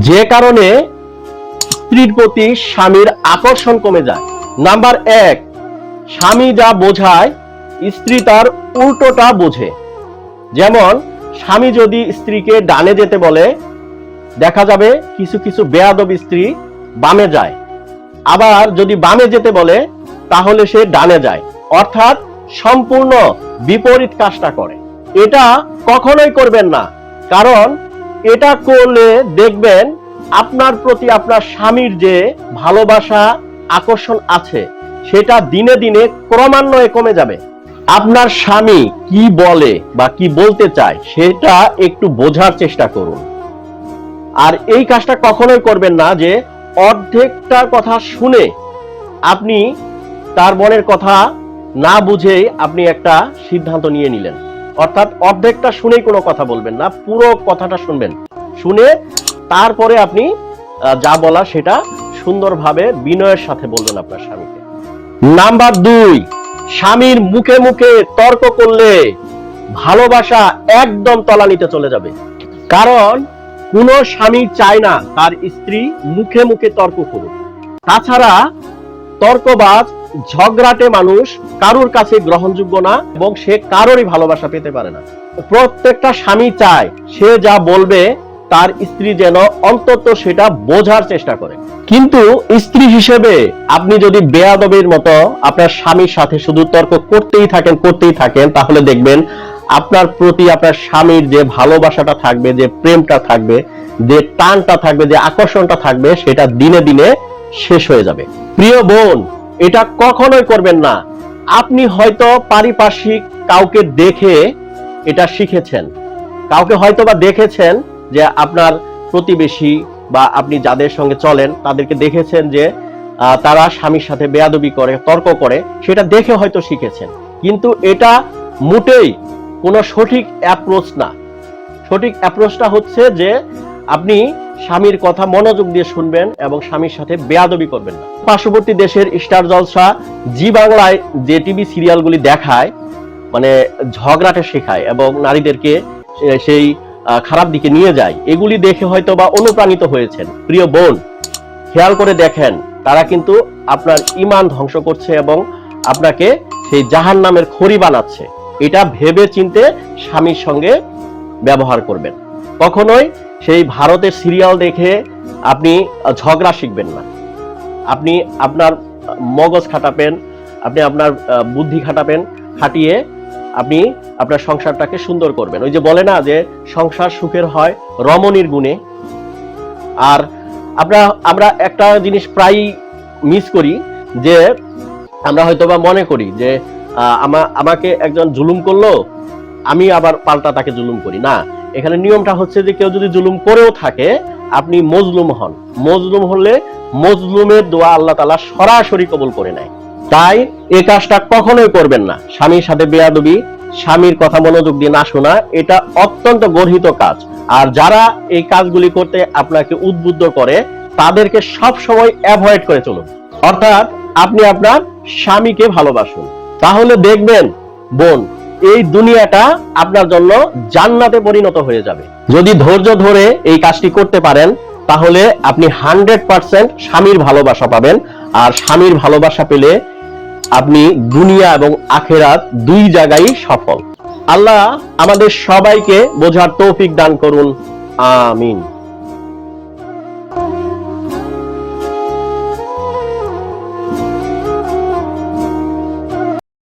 যে কারণে স্ত্রীর প্রতি স্বামীর আকর্ষণ কমে যায়। নাম্বার এক, স্বামী যা বোঝায়, স্ত্রী তার উল্টোটা বোঝে। যেমন, স্বামী যদি স্ত্রীকে ডানে যেতে বলে, দেখা যাবে কিছু কিছু বেয়াদব স্ত্রী বামে যায়। আবার যদি বামে যেতে বলে, তাহলে সে ডানে যায়। অর্থাৎ সম্পূর্ণ বিপরীত কাজটা করে। এটা কখনোই করবেন না। কারণ এটা করলে দেখবেন আপনার প্রতি আপনার স্বামীর যে ভালোবাসা, আকর্ষণ আছে, সেটা দিনে দিনে ক্রমান্বয়ে কমে যাবে। আপনার স্বামী কি বলে বা কি বলতে চায়, সেটা একটু বোঝার চেষ্টা করুন। আর এই কাজটা কখনোই করবেন না যে অর্ধেকটা কথা শুনে আপনি তার মনের কথা না বুঝেই আপনি একটা সিদ্ধান্ত নিয়ে নিলেন। অর্থাৎ অর্ধেকটা শুনেই কোনো কথা বলবেন না, পুরো কথাটা শুনবেন। শুনে তারপরে আপনি যা বলা সেটা সুন্দরভাবে বিনয়ের সাথে বলবেন আপনার স্বামীকে। নাম্বার দুই, স্বামীর মুখে মুখে তর্ক করলে ভালোবাসা একদম তলানিতে চলে যাবে। কারণ কোন স্বামী চায় না তার স্ত্রী মুখে মুখে তর্ক করুক। তাছাড়া তর্কবাজ ঝগড়াটে মানুষ কারোর কাছে গ্রহণযোগ্য না এবং সে কারোরই ভালোবাসা পেতে পারে না। প্রত্যেকটা স্বামী চায় সে যা বলবে তার স্ত্রী যেন অন্তত সেটা বোঝার চেষ্টা করে। কিন্তু স্ত্রী হিসেবে আপনি যদি বেয়াদবের মতো আপনার স্বামীর সাথে শুধু তর্ক করতেই থাকেন করতেই থাকেন, তাহলে দেখবেন আপনার প্রতি আপনার স্বামীর যে ভালোবাসাটা থাকবে, যে প্রেমটা থাকবে, যে টানটা থাকবে, যে আকর্ষণটা থাকবে, সেটা দিনে দিনে শেষ হয়ে যাবে। প্রিয় বোন এটা কখনোই করবেন না। আপনি হয়তো পারিপার্শ্বিক কাউকে দেখে এটা শিখেছেন। কাউকে হয়তো বা দেখেছেন যে আপনার প্রতিবেশী বা আপনি যাদের সঙ্গে চলেন, তাদেরকে দেখেছেন যে তারা স্বামীর সাথে বেয়াদবি করে, তর্ক করে, সেটা দেখে হয়তো শিখেছেন। কিন্তু এটা মোটেই কোনো সঠিক অ্যাপ্রোচ না। সঠিক অ্যাপ্রোচটা হচ্ছে যে, আপনি স্বামীর কথা মনোযোগ দিয়ে শুনবেন এবং স্বামীর সাথে বেয়াদবি করবেন না। পার্শ্ববর্তী দেশের স্টার জলসা জি বাংলায় যে টিভি সিরিয়ালগুলি দেখায় মানে ঝগড়াটে শেখায় এবং নারীদেরকে সেই খারাপ দিকে নিয়ে যায়, এগুলি দেখে হয়তো বা অনুপ্রাণিত হয়েছেন। প্রিয় বোন, খেয়াল করে দেখেন, তারা কিন্তু আপনার ইমান ধ্বংস করছে এবং আপনাকে সেই জাহান নামের খড়ি বানাচ্ছে। এটা ভেবে চিনতে স্বামীর সঙ্গে ব্যবহার করবেন। কখনোই সেই ভারতের সিরিয়াল দেখে আপনি ঝগড়া শিখবেন না। আপনি আপনার মগজ খাটাবেন, আপনি আপনার বুদ্ধি খাটাবেন, খাটিয়ে আপনি আপনার সংসারটাকে সুন্দর করবেন। ওই যে বলে না যে, সংসার সুখের হয় রমণীর গুণে। আর আমরা আমরা একটা জিনিস প্রায় মিস করি যে, আমরা হয়তোবা মনে করি যে আমাকে একজন জুলুম করল, আমি আবার পাল্টা তাকে জুলুম করি। না এখানে নিয়মটা হচ্ছে যে কেউ যদি জুলুম করেও থাকে, আপনি মজলুম হন। মজলুম হলে মজলুমের দোয়া আল্লাহ তালা সরাসরি কবুল করে নেয়। তাই এই কাজটা কখনোই করবেন না। স্বামীর সাথে বেয়াদবি, স্বামীর কথা মনোযোগ দিয়ে না শোনা, এটা অত্যন্ত গর্হিত কাজ। আর যারা এই কাজগুলি করতে আপনাকে উদ্বুদ্ধ করে, তাদেরকে সব সময় অ্যাভয়েড করে চলুন। অর্থাৎ আপনি আপনার স্বামীকে ভালোবাসুন। তাহলে দেখবেন, বোন এই দুনিয়াটা আপনার জন্য জান্নাতে পরিণত হয়ে যাবে। যদি ধৈর্য ধরে এই কাজটি করতে পারেন, তাহলে আপনি হান্ড্রেড পার্সেন্ট স্বামীর ভালোবাসা পাবেন। আর স্বামীর ভালোবাসা পেলে আপনি দুনিয়া এবং আখেরাত দুই জায়গায় সফল। আল্লাহ আমাদের সবাইকে বোঝার তৌফিক দান করুন। আমিন।